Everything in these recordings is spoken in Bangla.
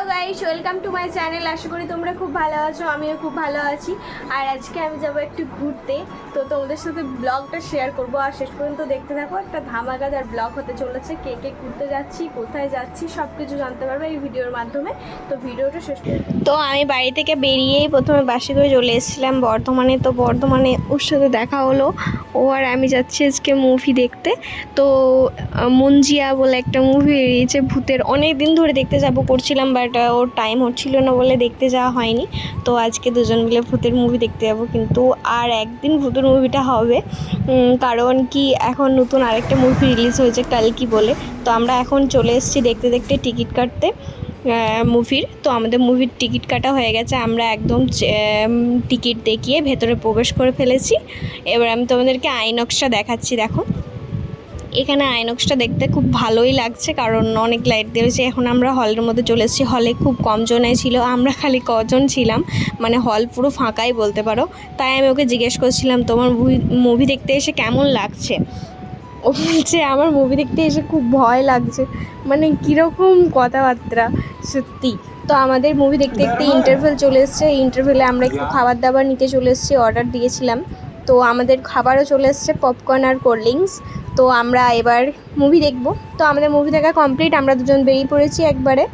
Hello guys, welcome to my channel. আশা করি তোমরা খুব ভালো আছো, আমিও খুব ভালো আছি। আর আজকে আমি যাব একটু ঘুরতে। তো তোমাদের সাথে ব্লগটা শেয়ার করব। আর শেষ পর্যন্ত দেখতে থাকো, একটা ধামাকাদার ব্লগ হতে চলেছে, কে কে ঘুরতে যাচ্ছি, কোথায় যাচ্ছি সব কিছু জানতে পারবে এই ভিডিওর মাধ্যমে। তো ভিডিওটা শেষ তো আমি বাড়ি থেকে বেরিয়েই প্রথমে বাসে করে চলে এসেছিলাম বর্ধমানে। তো বর্ধমানে ওর সাথে দেখা হলো। ও আর আমি যাচ্ছি আজকে মুভি দেখতে। তো মুঞ্জিয়া বলে একটা মুভি বেরিয়েছে, ভূতের। অনেক দিন ধরে দেখতে যাব করছিলাম বাট ওর টাইম হচ্ছিল না বলে দেখতে যাওয়া হয়নি। তো আজকে দুজন মিলে ভূতের মুভি দেখতে যাব। কিন্তু আর একদিন ভূতের মুভিটা হবে। কারণ কি, এখন নতুন আরেকটা মুভি রিলিজ হয়েছে কালকি বলে। তো আমরা এখন চলে এসেছি দেখতে দেখতে টিকিট কাটতে মুভির তো আমাদের মুভির টিকিট কাটা হয়ে গেছে। আমরা একদম টিকিট দেখিয়ে ভেতরে প্রবেশ করে ফেলেছি। এবার আমি তোমাদেরকে আইনক্সটা দেখাচ্ছি, দেখো। এখানে আইনক্সটা দেখতে খুব ভালোই লাগছে, কারণ অনেক লাইট দিয়েছে এখন আমরা হলের মধ্যে চলে এসেছি। হলে খুব কম জনাই ছিল, আমরা খালি কজন ছিলাম। মানে হল পুরো ফাঁকাই বলতে পারো। তাই আমি ওকে জিজ্ঞেস করছিলাম, তোমার মুভি দেখতে এসে কেমন লাগছে? ও বলছে, আমার মুভি দেখতে এসে খুব ভয় লাগছে। মানে কীরকম কথাবার্তা, সত্যি। তো আমাদের মুভি দেখতে দেখতে ইন্টারভেল চলে এসছে। ইন্টারভেলে আমরা একটু খাবার দাবার নিতে চলে এসেছি অর্ডার দিয়েছিলাম। তো আমাদের খাবারও চলে এসছে পপকর্ন আর কোল্ড ড্রিঙ্কস তো আমরা এবার মুভি দেখব। তো আমাদের মুভি দেখা কমপ্লিট আমরা দুজন বেরিয়ে পড়েছি একবারে।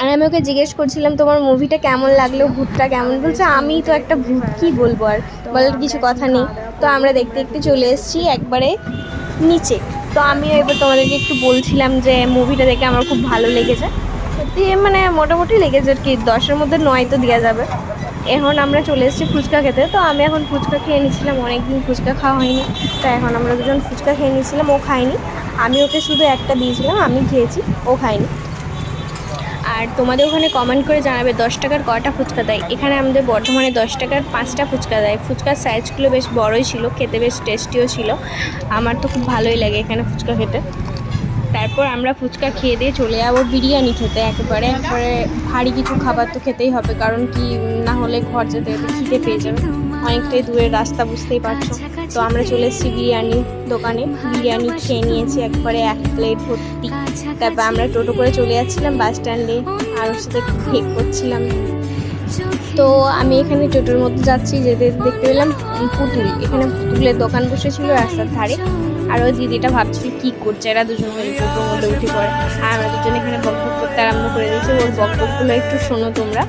আর আমি ওকে জিজ্ঞেস করছিলাম, তোমার মুভিটা কেমন লাগল? ভূতটা কেমন? বলছে, আমি তো একটা ভূত, কী বলব আর? বলার কিছু কথা নেই। তো আমরা দেখতে দেখতে চলে এসেছি একবারে নিচে। তো আমিও এবার তোমাদেরকে একটু বলছিলাম যে মুভিটা দেখে আমার খুব ভালো লেগেছে। সত্যি মানে মোটামুটি লেগেছে আর কি, দশের মধ্যে নয় তো দেওয়া যাবে। এখন আমরা চলে এসেছি ফুচকা খেতে। তো আমি এখন ফুচকা খেয়ে নিচ্ছিলাম অনেকদিন ফুচকা খাওয়া হয়নি। তো এখন আমরা দুজন ফুচকা খেয়ে নিচ্ছিলাম ও খায়নি। আমি ওকে শুধু একটা দিয়েছিলাম, আমি খেয়েছি, ও খায়নি। আর তোমাদের ওখানে কমেন্ট করে জানাবে, দশ টাকার কটা ফুচকা দেয়? এখানে আমাদের বর্ধমানে দশ টাকার পাঁচটা ফুচকা দেয়। ফুচকার সাইজগুলো বেশ বড়ই ছিল, খেতে বেশ টেস্টিও ছিল। আমার তো খুব ভালোই লাগে এখানে ফুচকা খেতে। তারপর আমরা ফুচকা খেয়ে দিয়ে চলে যাব বিরিয়ানি খেতে একেবারে। একবারে ভারী কিছু খাবার তো খেতেই হবে, কারণ কি না হলে ঘর যেতে যেতে খিদে পেয়ে যাবে। অনেকটাই দূরের রাস্তা, বুঝতেই পারছ। তো আমরা চলে এসেছি বিরিয়ানি দোকানে। বিরিয়ানি খেয়ে নিয়েছি একবারে এক প্লেট ভর্তি। তারপর আমরা টোটো করে চলে যাচ্ছিলাম বাস স্ট্যান্ডে, আর সাথে করছিলাম। তো আমি এখানে টোটোর মধ্যে যাচ্ছি, যেতে দেখতে পেলাম পুতুল। এখানে পুতুলের দোকান বসেছিল রাস্তার ধারে। আর ওই দিদিটা ভাবছিল কি করছে, এরা দুজন মিলে টোটোর মধ্যে উঠে পড়ে। আর আমরা দুজন এখানে বক বক করতে আরম্ভ করে দিয়েছি। ওর বকবকগুলো একটু শোনো তোমরা।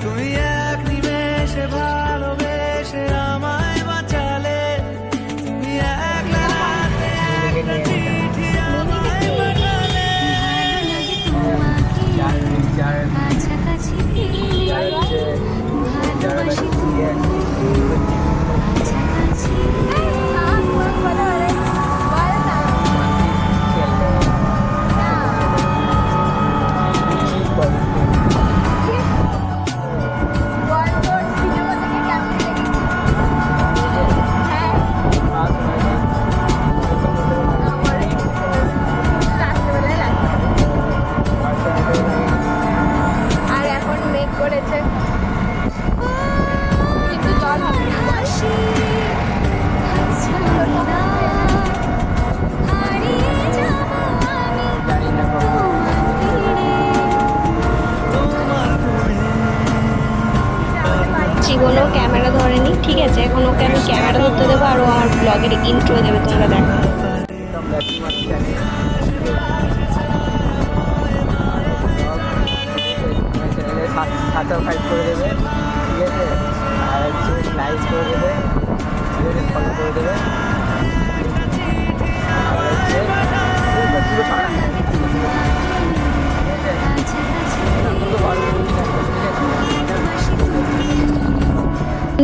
জীবনেও ক্যামেরা ধরেনি ঠিক আছে? এখন ওকে আমি ক্যামেরা ধরতে দেবো আর ও আমার ব্লগের ইন্ট্রো দেবে, তোমরা দেখো।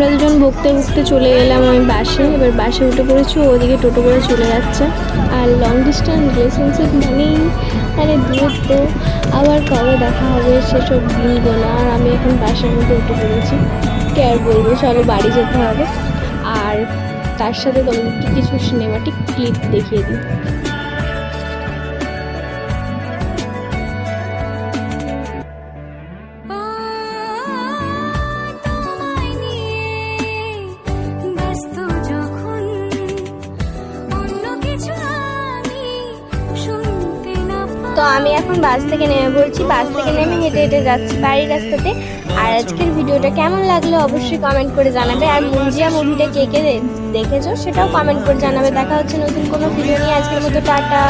আমরা দুজন ভুগতে ভুগতে চলে গেলাম আমি বাসে, এবার বাসে উঠে পড়েছি ওদিকে টোটো করে চলে যাচ্ছে। আর লং ডিস্টেন্স রিলেশনশিপ মানেই মানে দূরত্ব। আবার কবে দেখা হবে সেসব দিনগুলো আর আমি এখন বাসের মধ্যে উঠে পড়েছি। কেয়ার বলব চলো বাড়ি যেতে হবে। আর তার সাথে তোমাদেরকে কিছু সিনেমাটিক ক্লিপ দেখিয়ে দিই। আমি এখন বাস থেকে নেমে বলছি বাস থেকে নেমে হেঁটে হেঁটে যাচ্ছি বাড়ির রাস্তাতে। আর আজকের ভিডিওটা কেমন লাগল অবশ্যই কমেন্ট করে জানাবে। আর মুঞ্জিয়া মুভিটা কে কে দেখেছ সেটাও কমেন্ট করে জানাবে। দেখা হচ্ছে নতুন কোনো ভিডিও নিয়ে। আজকের মতো টাটা।